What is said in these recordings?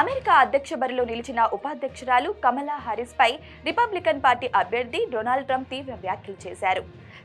America అధ్యక్ష బరిలో నిలిచిన ఉపాధ్యక్షురాలు కమలా హారిస్ పై రిపబ్లికన్ పార్టీ అభ్యర్థి డొనాల్డ్ ట్రంప్ తీవ్ర వ్యాఖ్యలు చేశారు.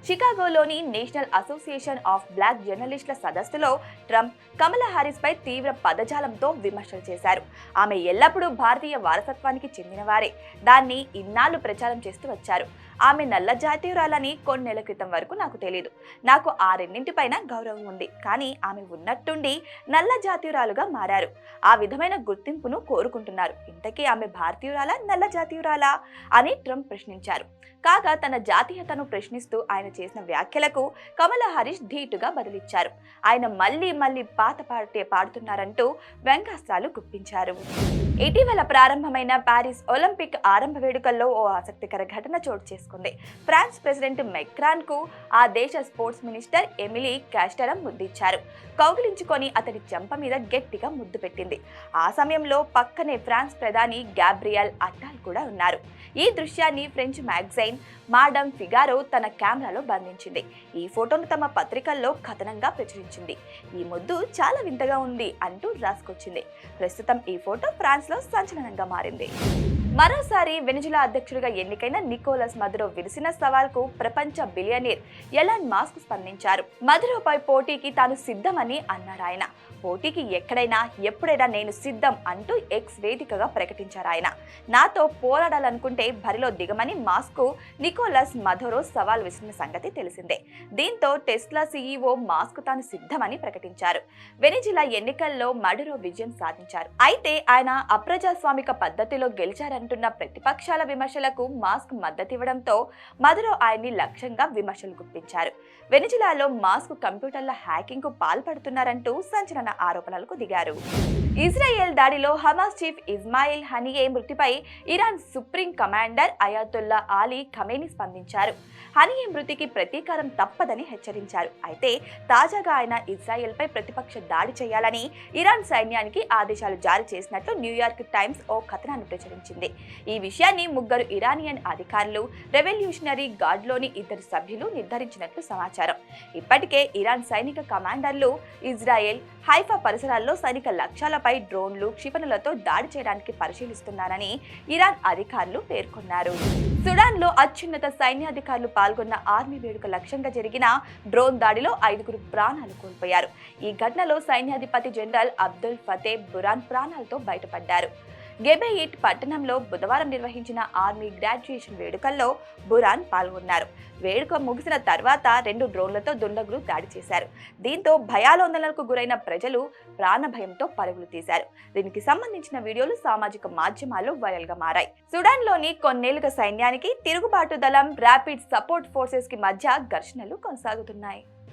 షికాగోలోని నేషనల్ అసోసియేషన్ ఆఫ్ బ్లాక్ జర్నలిస్టుల సదస్సులో ట్రంప్ కమలా హారిస్పై తీవ్ర పదజాలంతో విమర్శలు చేశారు. ఆమె ఎల్లప్పుడూ భారతీయ వారసత్వానికి చెందినవారే. దాన్ని ఇన్నాళ్ళు ప్రచారం చేస్తూ వచ్చారు. ఆమె నల్ల జాతీయురాలని కొన్నేళ్ళ క్రితం వరకు నాకు తెలియదు నాకు ఆ రెండింటిపైన గౌరవం ఉంది. కానీ ఆమె ఉన్నట్టుండి నల్ల జాతీయురాలుగా మారారు. ఆ విధమైన గుర్తింపును కోరుకుంటున్నారు. ఇంతకీ ఆమె భారతీయురాలా నల్ల జాతీయురాలా అని ట్రంప్ ప్రశ్నించారు. కాగా తన జాతీయతను ప్రశ్నిస్తూ ఆయన చేసిన వ్యాఖ్యలకు కమల హరీష్ ధీటుగా బదిలిచ్చారు. ఆయన మళ్ళీ మళ్ళీ పాత పాటే పాడుతున్నారంటూ వ్యంగ్యాస్త్రాలు గుప్పించారు. ఇటీవల ప్రారంభమైన ప్యారిస్ ఒలింపిక్ ఆరంభ వేడుకల్లో ఓ ఆసక్తికర ఘటన చోటు చేసుకుంది. ఫ్రాన్స్ ప్రెసిడెంట్ మెక్రాన్కు ఆ దేశ స్పోర్ట్స్ మినిస్టర్ ఎమిలీ క్యాస్టరం ముద్దిచ్చారు. కౌగిలించుకొని అతడి చెంప మీద గట్టిగా ముద్దు పెట్టింది. ఆ సమయంలో పక్కనే ఫ్రాన్స్ ప్రధాని గ్యాబ్రియల్ అట్టాల్ కూడా ఉన్నారు. ఈ దృశ్యాన్ని ఫ్రెంచ్ మ్యాగజైన్ మాడమ్ ఫిగారో తన కెమెరాలో బంధించింది. ఈ ఫోటోను తమ పత్రికల్లో కథనంగా ప్రచురించింది. ఈ ముద్దు చాలా వింతగా ఉంది అంటూ రాసుకొచ్చింది. ప్రస్తుతం ఈ ఫోటో ఫ్రాన్స్లో సంచలనంగా మారింది. మరోసారి వెనిజులా అధ్యక్షుడిగా ఎన్నికైన నికోలస్ మదురో విరిసిన సవాల్కు ప్రపంచ బిలియనీర్ ఎలాన్ మాస్క్ స్పందించారు. మదురోపై పోటీకి తాను సిద్ధమని అన్నారు ఆయన. పోటీకి ఎక్కడైనా ఎప్పుడైనా నేను సిద్ధం అంటూ ఎక్స్ వేదికగా ప్రకటించారు ఆయన. నాతో పోరాడాలనుకుంటే బరిలో దిగమని మాస్కు నికోలస్ మధురో సవాల్ విసిరిన సంగతి తెలిసిందే. దీంతో టెస్లా సీఈఓ మాస్క్ తాను సిద్ధమని ప్రకటించారు. వెనిజిలా ఎన్నికల్లో మడురో విజయం సాధించారు. అయితే ఆయన అప్రజాస్వామిక పద్ధతిలో గెలిచారని అంటున్న ప్రతిపక్షాల విమర్శలకు మాస్క్ మద్దతివ్వడంతో మధురో ఆయన్ని లక్ష్యంగా విమర్శలు గుప్పించారు. వెనిజిలాలో మాస్క్ కంప్యూటర్ల హ్యాకింగ్కు పాల్పడుతున్నారంటూ సంచలన ఆరోపణలకు దిగారు. ఇజ్రాయెల్ దాడిలో హమాస్ చీఫ్ ఇస్మాయిల్ హనియే మృతిపై Iran supreme commander Ayatollah Ali Khamenei స్పందించారు. హనియే మృతికి ప్రతీకారం తప్పదని హెచ్చరించారు. అయితే తాజాగా ఆయన ఇజ్రాయెల్పై ప్రతిపక్ష దాడి చేయాలని ఇరాన్ సైన్యానికి ఆదేశాలు జారీ చేసినట్లు న్యూయార్క్ టైమ్స్ ఓ కథనాన్ని ప్రచురించింది. ఈ విషయాన్ని ముగ్గురు ఇరానియన్ అధికారులు రెవల్యూషనరీ గార్డ్లోని ఇద్దరు సభ్యులు నిర్ధారించినట్లు సమాచారం. ఇప్పటికే ఇరాన్ సైనిక కమాండర్లు ఇజ్రాయెల్ హైఫా పరిసరాల్లో సైనిక లక్ష్యాలపై డ్రోన్లు క్షిపణులతో దాడి చేయడానికి పరిశీలిస్తున్నారని ఇరాన్ అధికారులు పేర్కొన్నారు. సుడాన్లో అత్యున్నత సైన్యాధికారులు పాల్గొన్న ఆర్మీ వేడుక లక్ష్యంగా జరిగిన డ్రోన్ దాడిలో ఐదుగురు ప్రాణాలు కోల్పోయారు. ఈ ఘటనలో సైన్యాధిపతి జనరల్ అబ్దుల్ ఫతే బురాన్ ప్రాణాలతో బయటపడ్డారు. గెబెయిట్ పట్టణంలో బుధవారం నిర్వహించిన ఆర్మీ గ్రాడ్యుయేషన్ వేడుకల్లో బురాన్ పాల్గొన్నారు. వేడుక ముగిసిన తర్వాత రెండు డ్రోన్లతో దుండగులు దాడి చేశారు. దీంతో భయాలోందనలకు గురైన ప్రజలు ప్రాణభయంతో పరుగులు తీశారు. దీనికి సంబంధించిన వీడియోలు సామాజిక మాధ్యమాల్లో వైరల్గా మారాయి. సుడాన్లోని కొన్నేళ్ళుగా సైన్యానికి తిరుగుబాటు దళం ర్యాపిడ్ సపోర్ట్ ఫోర్సెస్కి మధ్య ఘర్షణలు కొనసాగుతున్నాయి.